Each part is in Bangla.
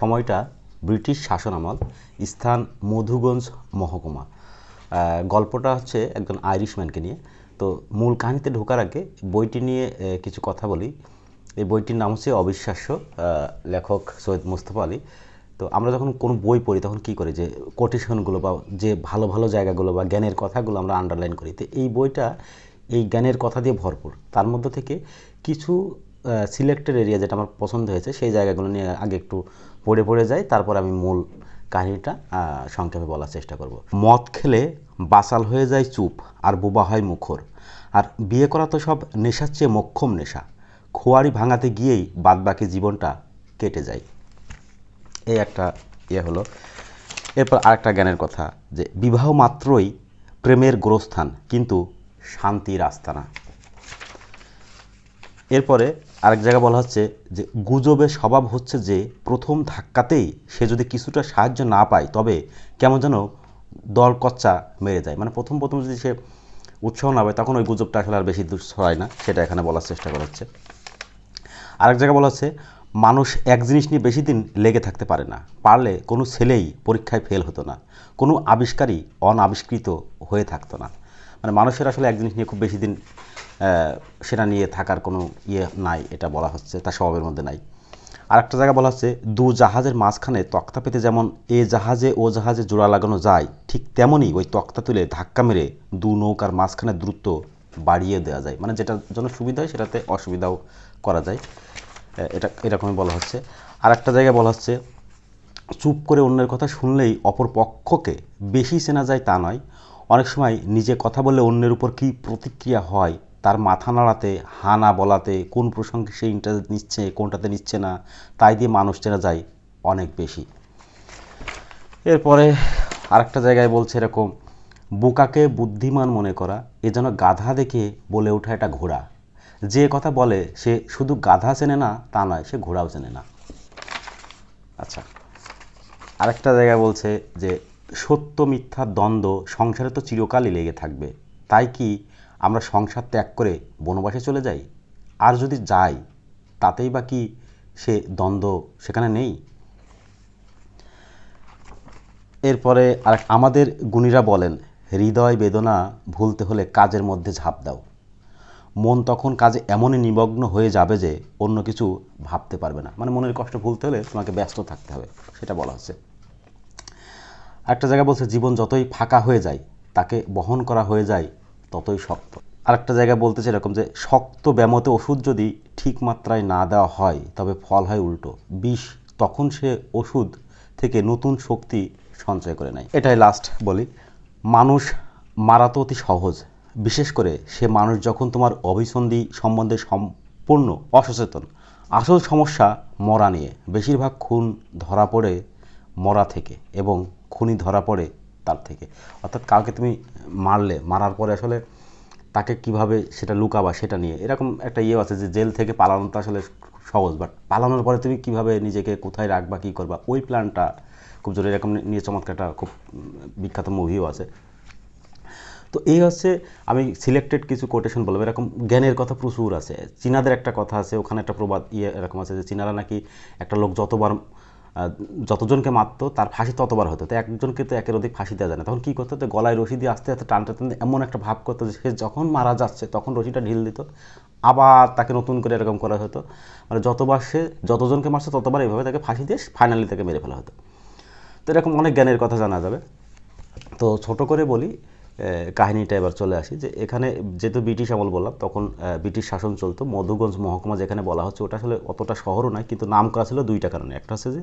সময়টা ব্রিটিশ শাসনামল স্থান মধুগঞ্জ মহকুমা। গল্পটা হচ্ছে একজন আইরিশম্যানকে নিয়ে। তো মূল কাহিনীতে ঢোকার আগে বইটি নিয়ে কিছু কথা বলি। এই বইটির নাম হচ্ছে অবিশ্বাস্য লেখক সৈয়দ মুস্তফা আলী। তো আমরা যখন কোনো বই পড়ি তখন কি করি যে কোটেশনগুলো বা যে ভালো ভালো জায়গাগুলো বা জ্ঞানের কথাগুলো আমরা আন্ডারলাইন করি। তো এই বইটা এই জ্ঞানের কথা দিয়ে ভরপুর। তার মধ্যে থেকে কিছু সিলেক্টেড এরিয়া যেটা আমার পছন্দ হয়েছে, সেই জায়গাগুলো নিয়ে আগে একটু পড়ে পড়ে যাই, তারপর আমি মূল কাহিনীটা সংক্ষেপে বলার চেষ্টা করব। মদ খেলে বাসাল হয়ে যায় চুপ আর বোবা হয় মুখর। আর বিয়ে করা তো সব নেশার চেয়ে মক্ষম নেশা। খোয়ারি ভাঙাতে গিয়েই বাদবাকি জীবনটা কেটে যায়। এই একটা ইয়ে হলো। এরপর আরেকটা জ্ঞানের কথা যে, বিবাহ মাত্রই প্রেমের গোরস্থান, কিন্তু শান্তির আস্তানা। এরপরে আরেক জায়গায় বলা হচ্ছে যে গুজবের স্বভাব হচ্ছে যে প্রথম ধাক্কাতেই সে যদি কিছুটা সাহায্য না পায়, তবে কেমন যেন দল কচ্চা মেরে যায়। মানে প্রথম প্রথম যদি সে উৎসাহ না পায়, তখন ওই গুজবটা আসলে আর বেশি দূর ছড়ায় না। সেটা এখানে বলার চেষ্টা করা হচ্ছে। আরেক জায়গায় বলা হচ্ছে, মানুষ এক জিনিস নিয়ে বেশি দিন লেগে থাকতে পারে না। পারলে কোনো ছেলেই পরীক্ষায় ফেল হতো না। কোনো আবিষ্কারই অনাবিষ্কৃত হয়ে থাকতো না। মানে মানুষের আসলে এক জিনিস নিয়ে খুব বেশি দিন সেটা নিয়ে থাকার কোনো ইয়ে নাই, এটা বলা হচ্ছে, তার স্বভাবের মধ্যে নাই। আর একটা জায়গা বলা হচ্ছে, দু জাহাজের মাঝখানে তক্তা পেতে যেমন এ জাহাজে, ও জাহাজে জোড়া লাগানো যায়, ঠিক তেমনই ওই তক্তা তুলে ধাক্কা মেরে দু নৌকার মাঝখানে দ্রুত বাড়িয়ে দেওয়া যায়। মানে যেটার জন্য সুবিধা হয়, সেটাতে অসুবিধাও করা যায়। এটা, এরকমই বলা হচ্ছে। আর একটা জায়গায় বলা হচ্ছে, চুপ করে অন্যের কথা শুনলেই অপর পক্ষকে বেশি চেনা যায় তা নয় অনেক সময় নিজে কথা বললে অন্যের উপর কী প্রতিক্রিয়া হয়? তার মাথা নাড়াতে হা না বলাতে, কোন প্রসঙ্গে সে ইন্টারেস্ট নিচ্ছে, কোনটাতে নিচ্ছে না, তাই দিয়ে মানুষ চেনা যায় অনেক বেশি। এরপরে আরেকটা জায়গায় বলছে এরকম, বোকাকে বুদ্ধিমান মনে করা, এ যেন গাধা দেখে বলে ওঠা এটা ঘোড়া। যে কথা বলে, সে শুধু গাধা চেনে না, তা নয়, সে ঘোড়াও চেনে না। আচ্ছা আরেকটা জায়গায় বলছে যে সত্য মিথ্যার দ্বন্দ্ব সংসারে তো চিরকালই লেগে থাকবে। তাই কি আমরা সংসার ত্যাগ করে বনবাসে চলে যাই? আর যদি যাই, তাতেই বা কি সে দ্বন্দ্ব সেখানে নেই? এরপরে আর আমাদের গুণীরা বলেন, হৃদয় বেদনা ভুলতে হলে কাজের মধ্যে ঝাঁপ দাও। মন তখন কাজে এমনই নিমগ্ন হয়ে যাবে যে অন্য কিছু ভাবতে পারবে না। মানে মনের কষ্ট ভুলতে হলে তোমাকে ব্যস্ত থাকতে হবে, সেটা বলা হচ্ছে। একটা জায়গায় বলছে, জীবন যতই ফাঁকা হয়ে যায়, তাকে বহন করা হয়ে যায়, ততই শক্ত। আরেকটা জায়গায় বলতেছে এরকম যে, শক্ত ব্যামতে ওষুধ যদি ঠিক মাত্রায় না দেওয়া হয়, তবে ফল হয় উল্টো। বিষ তখন সে ওষুধ থেকে নতুন শক্তি সঞ্চয় করে নেয়। এটাই লাস্ট বলি। মানুষ মারা তো অতি সহজ। বিশেষ করে সে মানুষ যখন তোমার অভিসন্ধি সম্বন্ধে সম্পূর্ণ অসচেতন, আসল সমস্যা মরা নিয়ে। বেশিরভাগ খুন ধরা পড়ে মরা থেকে এবং খুনি ধরা পড়ে তার থেকে। অর্থাৎ কাউকে তুমি মারলে, মারার পরে আসলে তাকে কীভাবে সেটা লুকাবা সেটা নিয়ে। এরকম একটা ইয়ে আছে যে জেল থেকে পালানো তো আসলে সহজ বাট পালানোর পরে তুমি কীভাবে নিজেকে কোথায় রাখবা, কী করবা, ওই প্ল্যানটা খুব জোরে এরকম নিয়ে চমৎকার একটা খুব বিখ্যাত মুভিও আছে। তো এই হচ্ছে আমি সিলেক্টেড কিছু কোটেশন বলব। এরকম জ্ঞানের কথা প্রচুর আছে। চীনাদের একটা কথা আছে, ওখানে একটা প্রবাদ ইয়ে এরকম আছে যে চীনারা নাকি একটা লোক যতবার যতজনকে মারতো, তার ফাঁসি ততবার হতো। তো একজনকে তো একের অধিক ফাঁসি দেওয়া যায় না। তখন কী করতো? তো গলায় রশি দিয়ে আস্তে আস্তে টানতে টানতে এমন একটা ভাব করতো যে সে যখন মারা যাচ্ছে, তখন রশিটা ঢিল দিত। আবার তাকে নতুন করে এরকম করা হতো। মানে যতবার সে, যতজনকে মারছে, ততবার এইভাবে তাকে ফাঁসি দিয়ে ফাইনালি তাকে মেরে ফেলা হতো। তো এরকম অনেক জ্ঞানের কথা জানা যাবে। তো ছোট করে বলি কাহিনীটা এবার চলে আসি যে এখানে যেহেতু ব্রিটিশ আমল বললাম, তখন ব্রিটিশ শাসন চলতো। মধুগঞ্জ মহকুমা যেখানে বলা হচ্ছে ওটা আসলে অতটা শহরও নয়, কিন্তু নাম করা ছিল দুইটা কারণে। একটা হচ্ছে যে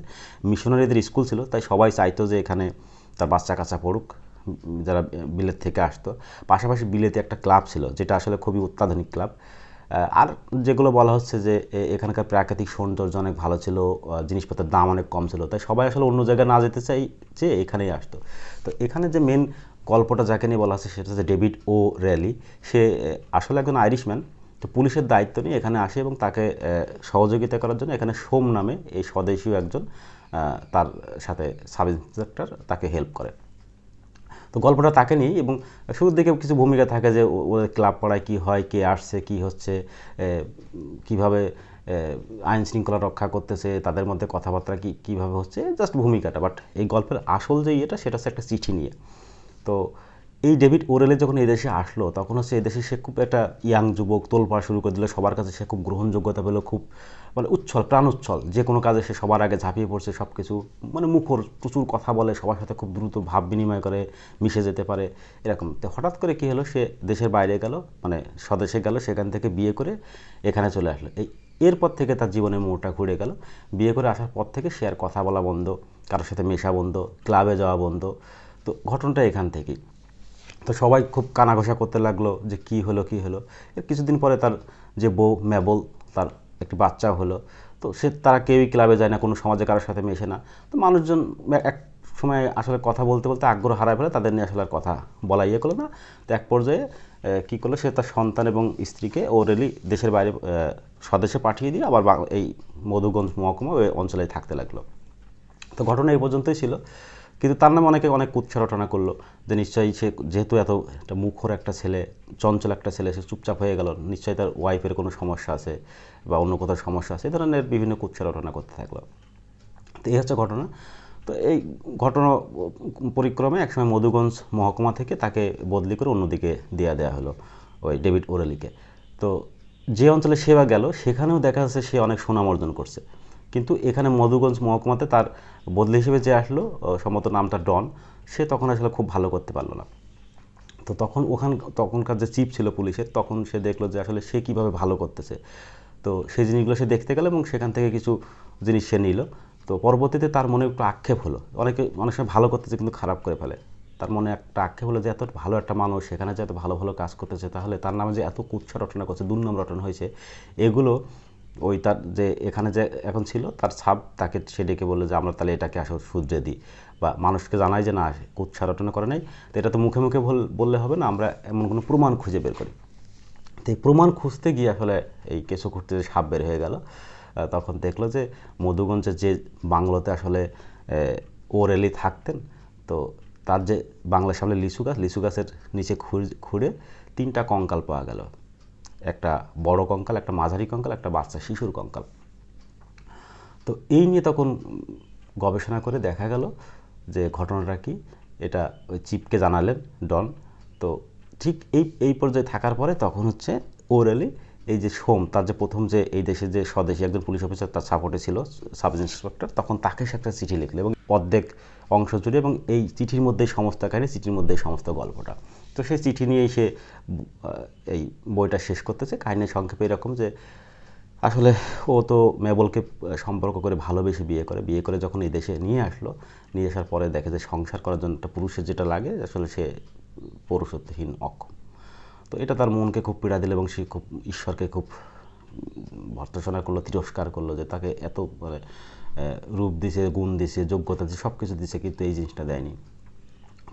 মিশনারিদের স্কুল ছিল, তাই সবাই চাইতো যে এখানে তার বাচ্চা কাচ্চা পড়ুক যারা বিলেত থেকে আসতো। পাশাপাশি বিলেতে একটা ক্লাব ছিল, যেটা আসলে খুবই অত্যাধুনিক ক্লাব। আর যেগুলো বলা হচ্ছে যে এখানকার প্রাকৃতিক সৌন্দর্য অনেক ভালো ছিল জিনিসপত্রের দাম অনেক কম ছিল, তাই সবাই আসলে অন্য জায়গায় না যেতে চাই যে এখানেই আসতো। তো এখানে যে মেন গল্পটা যাকে নিয়ে বলা হচ্ছে সেটা হচ্ছে ডেভিড ও র্যালি সে আসলে একজন আইরিশম্যান। তো পুলিশের দায়িত্ব নিয়ে এখানে আসে এবং তাকে সহযোগিতা করার জন্য এখানে সোম নামে এই স্বদেশীয় একজন তার সাথে সাব ইন্সপেক্টর তাকে হেল্প করে। তো গল্পটা তাকে নিয়েই এবং শুরুর দিকে কিছু ভূমিকা থাকে যে ওদের ক্লাব পাড়ায় কী হয়, কে আসছে, কী হচ্ছে কীভাবে আইন শৃঙ্খলা রক্ষা করতেছে, তাদের মধ্যে কথাবার্তা কি, কীভাবে হচ্ছে, জাস্ট ভূমিকাটা। বাট এই গল্পের আসল যে ইয়েটা সেটা হচ্ছে একটা চিঠি নিয়ে। তো এই ডেভিড ওরেলে যখন এই দেশে আসলো, তখন হচ্ছে এই দেশে সে খুব একটা ইয়াং যুবক তোলপাড় শুরু করে দিল। সবার কাছে সে খুব গ্রহণযোগ্যতা পেল, খুব মানে উচ্ছল প্রাণ উচ্ছল যে কোনো কাজে সে সবার আগে ঝাঁপিয়ে পড়ছে সব কিছু মানে মুখর, প্রচুর কথা বলে, সবার সাথে খুব দ্রুত ভাব বিনিময় করে মিশে যেতে পারে, এরকম। তো হঠাৎ করে কী হলো, সে দেশের বাইরে গেল মানে স্বদেশে গেল, সেখান থেকে বিয়ে করে এখানে চলে আসলো। এই, এরপর থেকে তার জীবনের মোড়টা ঘুরে গেল। বিয়ে করে আসার পর থেকে সে আর কথা বলা বন্ধ, কারোর সাথে মেশা বন্ধ, ক্লাবে যাওয়া বন্ধ। তো ঘটনাটা এখান থেকেই তো সবাই খুব কানাঘষা করতে লাগল যে কি হলো কি হলো। এর কিছুদিন পরে তার যে বউ ম্যাবল, তার একটি বাচ্চা হলো। তো সে, তারা কেউই ক্লাবে যায় না, কোনো সমাজে কারোর সাথে মেশে না। তো মানুষজন এক সময় আসলে কথা বলতে বলতে আগ্রহ হারায় ফেলে, তাদের নিয়ে আসলে আর কথা বলা ইয়ে করল না। তো এক পর্যায়ে কী করল? সে তার সন্তান এবং স্ত্রীকে ও রেলি দেশের বাইরে স্বদেশে পাঠিয়ে দিয়ে আবার এই মধুগঞ্জ মহকুমা, ওই অঞ্চলে থাকতে লাগল। তো ঘটনা এই পর্যন্তই ছিল। কিন্তু তার নামে অনেকে অনেক কুৎসা রটনা করল যে নিশ্চয়ই সে যেহেতু এত একটা মুখর একটা ছেলে, চঞ্চল একটা ছেলে, সে চুপচাপ হয়ে গেল, নিশ্চয়ই তার ওয়াইফের কোনো সমস্যা আছে বা অন্য কোথাও সমস্যা আছে, এ ধরনের বিভিন্ন কুৎসা রটনা করতে থাকল। তো এই হচ্ছে ঘটনা। তো এই ঘটনা পরিক্রমে একসময় মধুগঞ্জ মহকুমা থেকে তাকে বদলি করে অন্যদিকে দেওয়া দেওয়া হলো, ওই ডেভিড ওরেলিকে। তো যে অঞ্চলে সেবা গেল, সেখানেও দেখা যাচ্ছে সে অনেক সুনাম অর্জন করছে। কিন্তু এখানে মধুগঞ্জ মহকুমাতে তার বদলি হিসেবে যে আসলো সম্মত নামটা ডন, সে তখন আসলে খুব ভালো করতে পারল না। তো তখন ওখান, তখনকার যে চিপ ছিল পুলিশের, তখন সে দেখল যে আসলে সে কীভাবে ভালো করতেছে। তো সেই জিনিসগুলো সে দেখতে গেল এবং সেখান থেকে কিছু জিনিস সে নিল। তো পরবর্তীতে তার মনে একটু আক্ষেপ হলো। অনেকে, অনেক সময় ভালো করতেছে কিন্তু খারাপ করে ফেলে। তার মনে একটা আক্ষেপ হলো যে এত ভালো একটা মানুষ, সেখানে যে এত ভালো ভালো কাজ করতেছে, তাহলে তার নামে যে এত কুচ্ছা রটনা করছে, দুর্নাম রটনা হয়েছে, এগুলো ওই তার যে এখানে যে এখন ছিল, তার ছাপ তাকে সে ডেকে বলল যে, আমরা তাহলে এটাকে আসলে সূর্যে দিই। বা মানুষকে জানাই যে, না কুচ্ছা রটনা করে নাই। তো এটা তো মুখে মুখে বললে হবে না, আমরা এমন কোনো প্রমাণ খুঁজে বের করি। তো এই প্রমাণ খুঁজতে গিয়ে আসলে এই কেঁচো খুঁজতে যে সাপ বের হয়ে গেল তখন দেখল যে, মধুগঞ্জের যে বাংলোতে আসলে ওরেলি থাকতেন, তো তার যে বাংলার সামনে লিচু গাছ, লিচু গাছের নিচে খুঁড়ে তিনটা কঙ্কাল পাওয়া গেল। একটা বড় কঙ্কাল, একটা মাঝারি কঙ্কাল, একটা বাচ্চা শিশুর কঙ্কাল। তো এই নিয়ে তখন গবেষণা করে দেখা গেল যে ঘটনাটা কি, এটা ওই চিপকে জানালেন ডন। তো ঠিক এই এই পর্যায়ে থাকার পরে তখন হচ্ছে ওরেলি এই যে সোম, তার যে প্রথম যে এই দেশে যে স্বদেশী একজন পুলিশ অফিসার তার সাপোর্টে ছিল, সাব ইন্সপেক্টর, তখন তাকে সে একটা চিঠি লিখলো এবং অর্ধেক অংশ জুড়ে এবং এই চিঠির মধ্যেই সমস্ত কাহিনী, চিঠির মধ্যেই সমস্ত গল্পটা। তো সে চিঠি নিয়েই সে এই বইটা শেষ করতেছে। কাহিনীর সংক্ষেপে এরকম যে, আসলে ও তো মেবলকে সম্পর্ক করে ভালোবেসে বিয়ে করে। বিয়ে করে যখন এই দেশে নিয়ে আসলো, নিয়ে আসার পরে দেখে যে সংসার করার জন্য একটা পুরুষের যেটা লাগে, আসলে সে পৌরুষত্বহীন অক্ষম। তো এটা তার মনকে খুব পীড়া দিল এবং সে খুব, ঈশ্বরকে খুব ভর্তসনা করল, তিরস্কার করল যে তাকে এত মানে রূপ দিছে, গুণ দিছে, যোগ্যতা দিছে সব কিছু দিছে, কিন্তু এই জিনিসটা দেয়নি।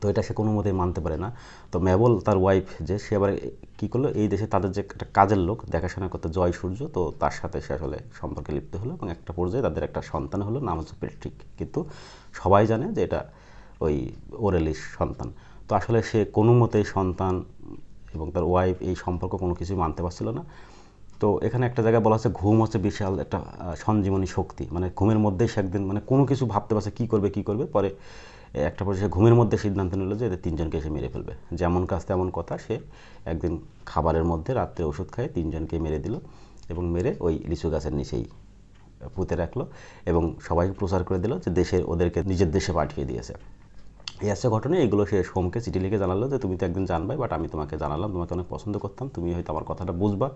তো এটা সে কোনো মতেই মানতে পারে না। তো ম্যাবল তার ওয়াইফ যে, সে আবার কী করল? এই দেশে তাদের যে একটা কাজের লোক, দেখাশোনা করতে জয় সূর্য, তো তার সাথে সে আসলে সম্পর্কে লিপ্ত হলো এবং একটা পর্যায়ে তাদের একটা সন্তান হলো, নাম হচ্ছে পেট্রিক কিন্তু সবাই জানে যে এটা ওই ওরেলিস সন্তান। তো আসলে সে কোনো মতেই সন্তান এবং তার ওয়াইফ এই সম্পর্ক কোনো কিছুই মানতে পারছিল না। তো এখানে একটা জায়গায় বলা হচ্ছে ঘুম হচ্ছে বিশাল একটা সঞ্জীবনী শক্তি। মানে ঘুমের মধ্যেই সে একদিন মানে কোনো কিছু ভাবতে পারছে, কী করবে কী করবে? পরে একটা পর্যায়ে ঘুমের মধ্যে সিদ্ধান্ত নিল যে এদের তিনজনকে এসে মেরে ফেলবে। যেমন কাজ তেমন কথা, সে একদিন খাবারের মধ্যে রাত্রে ওষুধ খায়, তিনজনকে মেরে দিল এবং মেরে ওই লিচু গাছের নিচেই পুঁতে রাখল এবং সবাইকে প্রচার করে দিল যে দেশের ওদেরকে নিজের দেশে পাঠিয়ে দিয়েছে। এই আছে ঘটনা, এগুলো সে সোমকে চিঠি লিখে জানালো যে, তুমি তো একদিন জানবাই বাট আমি তোমাকে জানালাম, তোমাকে অনেক পছন্দ করতাম, তুমি হয়তো আমার কথাটা বুঝবা,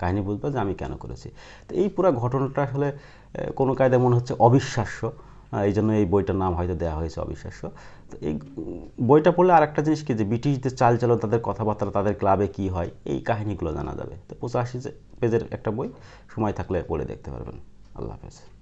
কাহিনী বুঝবা যে আমি কেন করেছি? তো এই পুরো ঘটনাটা আসলে কোনো কায়দায় মনে হচ্ছে অবিশ্বাস্য। এই জন্য এই বইটার নাম হয়তো দেওয়া হয়েছে অবিশ্বাস্য। তো এই বইটা পড়লে আর একটা জিনিস কি যে ব্রিটিশদের চাল চালন তাদের কথাবার্তা, তাদের ক্লাবে কি হয়, এই কাহিনিগুলো জানা যাবে। তো পঁচাশি পেজের একটা বই, সময় থাকলে পড়ে দেখতে পারবেন। আল্লাহ হাফেজ।